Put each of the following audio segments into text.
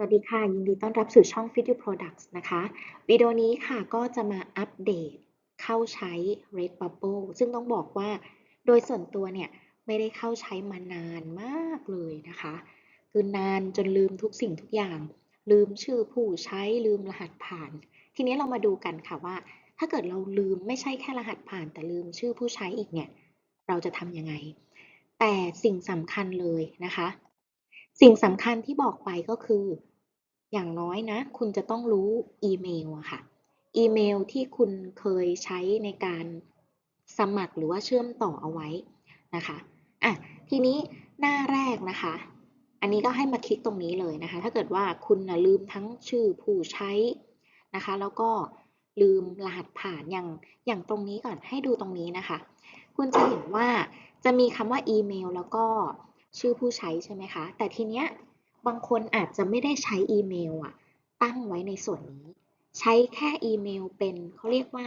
สวัสดีค่ะ ยินดีต้อนรับสู่ช่อง Fit You Products นะคะ วิดีโอนี้ค่ะก็จะมาอัปเดตเข้าใช้ Redbubble ซึ่งต้องบอกว่าโดยส่วนตัวเนี่ย ไม่ได้เข้าใช้มานานมากเลยนะคะ คือนานจนลืมทุกสิ่งทุกอย่าง ลืมชื่อผู้ใช้ลืมรหัสผ่าน ทีนี้เรามาดูกันค่ะว่า ถ้าเกิดเราลืมไม่ใช่แค่รหัสผ่าน แต่ลืมชื่อผู้ใช้อีกเนี่ย เราจะทำยังไง แต่สิ่งสำคัญเลยนะคะ สิ่งสำคัญที่บอกไปก็คือ อย่างน้อยนะ คุณจะต้องรู้อีเมลอะค่ะ อีเมลที่คุณเคยใช้ในการสมัครหรือว่าเชื่อมต่อเอาไว้นะคะอะทีนี้หน้าแรกนะคะ อันนี้ก็ให้มาคลิกตรงนี้เลยนะคะ ถ้าเกิดว่าคุณนะลืมทั้งชื่อผู้ใช้นะคะ แล้วก็ลืมรหัสผ่านอย่างอย่างตรงนี้ก่อนให้ดูตรงนี้นะคะ คุณจะเห็นว่าจะมีคำว่าอีเมลแล้วก็ชื่อผู้ใช้ใช่ไหมคะ แต่ทีเนี้ย บางคนอาจจะไม่ได้ใช้อีเมลอะตั้งไว้ในส่วนนี้ ใช้แค่อีเมลเป็นเขาเรียกว่า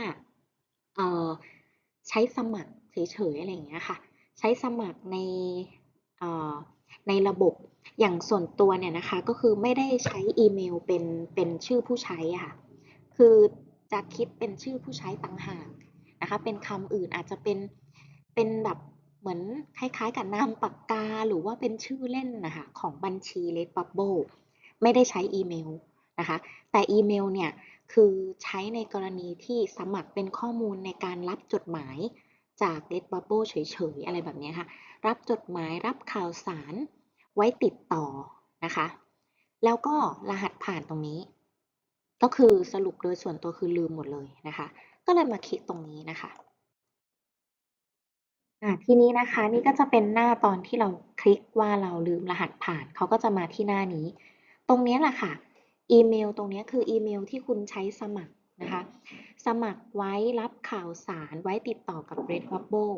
เออใช้สมัครเฉยๆอะไรอย่างเงี้ยค่ะ ใช้สมัครในเออในระบบอย่างส่วนตัวเนี่ยนะคะก็คือไม่ได้ใช้อีเมลเป็นเป็นชื่อผู้ใช้อะค่ะคือจะคิดเป็นชื่อผู้ใช้ต่างหากนะคะเป็นคำอื่นอาจจะเป็นเป็นแบบ เหมือนคล้ายๆ กับนามปากกาหรือว่าเป็นชื่อเล่นนะคะของบัญชี Redbubble ไม่ได้ใช้อีเมลนะคะ แต่อีเมลเนี่ยคือใช้ในกรณีที่สมัครเป็นข้อมูลในการรับจดหมายจาก Redbubble เฉยๆ อะไรแบบนี้ค่ะ รับจดหมายรับข่าวสารไว้ติดต่อนะคะ แล้วก็รหัสผ่านตรงนี้ ก็คือสรุปโดยส่วนตัวคือลืมหมดเลยนะคะ ก็เลยมาคลิกตรงนี้นะคะ อ่า ทีนี้นะคะนี่ก็จะเป็นหน้าตอนที่เราคลิกว่าเราลืมรหัสผ่าน เขาก็จะมาที่หน้านี้ ตรงนี้แหละค่ะ อีเมลตรงนี้คืออีเมลที่คุณใช้สมัครนะคะ สมัครไว้รับข่าวสารไว้ติดต่อกับ Redbubble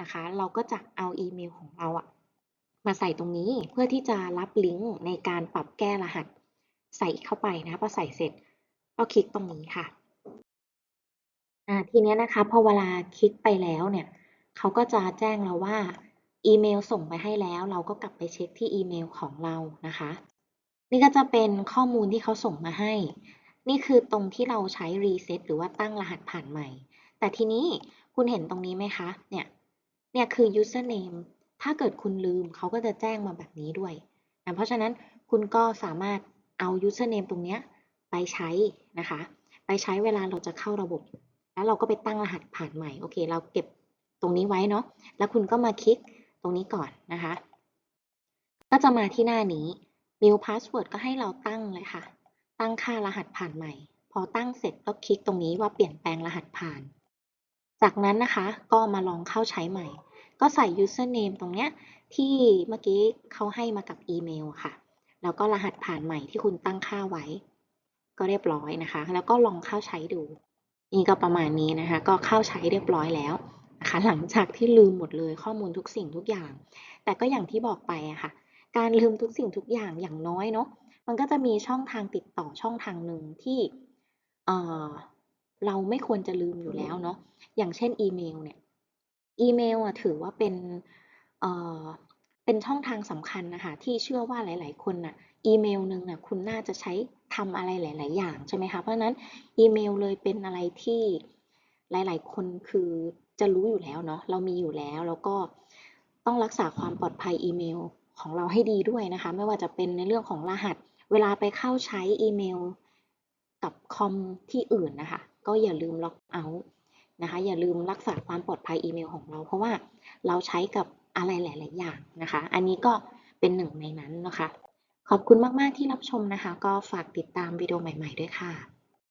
นะคะ เราก็จะเอาอีเมลของเราอะมาใส่ตรงนี้เพื่อที่จะรับลิงก์ในการปรับแก้รหัส ใส่เข้าไปนะพอใส่เสร็จก็คลิกตรงนี้ค่ะ อ่าทีนี้นะคะพอเวลาคลิกไปแล้วเนี่ย เขาก็จะแจ้งเราว่าอีเมลส่งไปให้แล้ว เราก็กลับไปเช็คที่อีเมลของเรานะคะ นี่ก็จะเป็นข้อมูลที่เขาส่งมาให้ นี่คือตรงที่เราใช้รีเซ็ตหรือว่าตั้งรหัสผ่านใหม่ แต่ทีนี้คุณเห็นตรงนี้ไหมคะ เนี่ย เนี่ยคือ username ถ้าเกิดคุณลืมเขาก็จะแจ้งมาแบบนี้ด้วยนะเพราะฉะนั้นคุณก็สามารถเอา username ตรงเนี้ยไปใช้นะคะ ไปใช้เวลาเราจะเข้าระบบ แล้วเราก็ไปตั้งรหัสผ่านใหม่ โอเค เราเก็บ ตรงนี้ไว้เนาะ แล้วคุณก็มาคลิกตรงนี้ก่อนนะคะ ก็จะมาที่หน้านี้ new password ก็ให้เราตั้งเลยค่ะ ตั้งค่ารหัสผ่านใหม่ พอตั้งเสร็จก็คลิกตรงนี้ว่าเปลี่ยนแปลงรหัสผ่าน จากนั้นนะคะก็มาลองเข้าใช้ใหม่ ก็ใส่ username ตรงเนี้ยที่เมื่อกี้เขาให้มากับอีเมลค่ะ แล้วก็รหัสผ่านใหม่ที่คุณตั้งค่าไว้ ก็เรียบร้อยนะคะ แล้วก็ลองเข้าใช้ดู นี่ก็ประมาณนี้นะคะ ก็เข้าใช้เรียบร้อยแล้ว นะคะ หลังจากที่ลืมหมดเลยข้อมูลทุกสิ่งทุกอย่าง แต่ก็อย่างที่บอกไปอะค่ะ การลืมทุกสิ่งทุกอย่างอย่างน้อยเนาะมันก็จะมีช่องทางติดต่อช่องทางหนึ่งที่เเราไม่ควรจะลืมอยู่แล้วเนาะอย่างเช่นอีเมลเนี่ยอีเมลอะถือว่าเป็นเอ่อเป็นช่องทางสำคัญนะคะที่เชื่อว่าหลาย ๆ คนน่ะอีเมลหนึ่งน่ะคุณน่าจะใช้ทำอะไรหลาย ๆ อย่างใช่ไหมคะเพราะฉะนั้นอีเมลเลยเป็นอะไรที่หลาย ๆ คนคือ จะรู้อยู่แล้วเนาะเรามีอยู่แล้วแล้วก็ต้องรักษาความปลอดภัยอีเมลของเราให้ดีด้วยนะคะ ไม่ว่าจะเป็นในเรื่องของรหัส เวลาไปเข้าใช้อีเมล กับคอมที่อื่นนะคะ ก็อย่าลืมล็อกเอาท์นะคะ อย่าลืมรักษาความปลอดภัยอีเมลของเรา เพราะว่าเราใช้กับอะไรหลาย ๆ อย่างนะคะ อันนี้ก็เป็นหนึ่งในนั้นนะคะ ขอบคุณมาก ๆ ที่รับชมนะคะ ก็ฝากติดตามวิดีโอใหม่ ๆ ด้วยค่ะ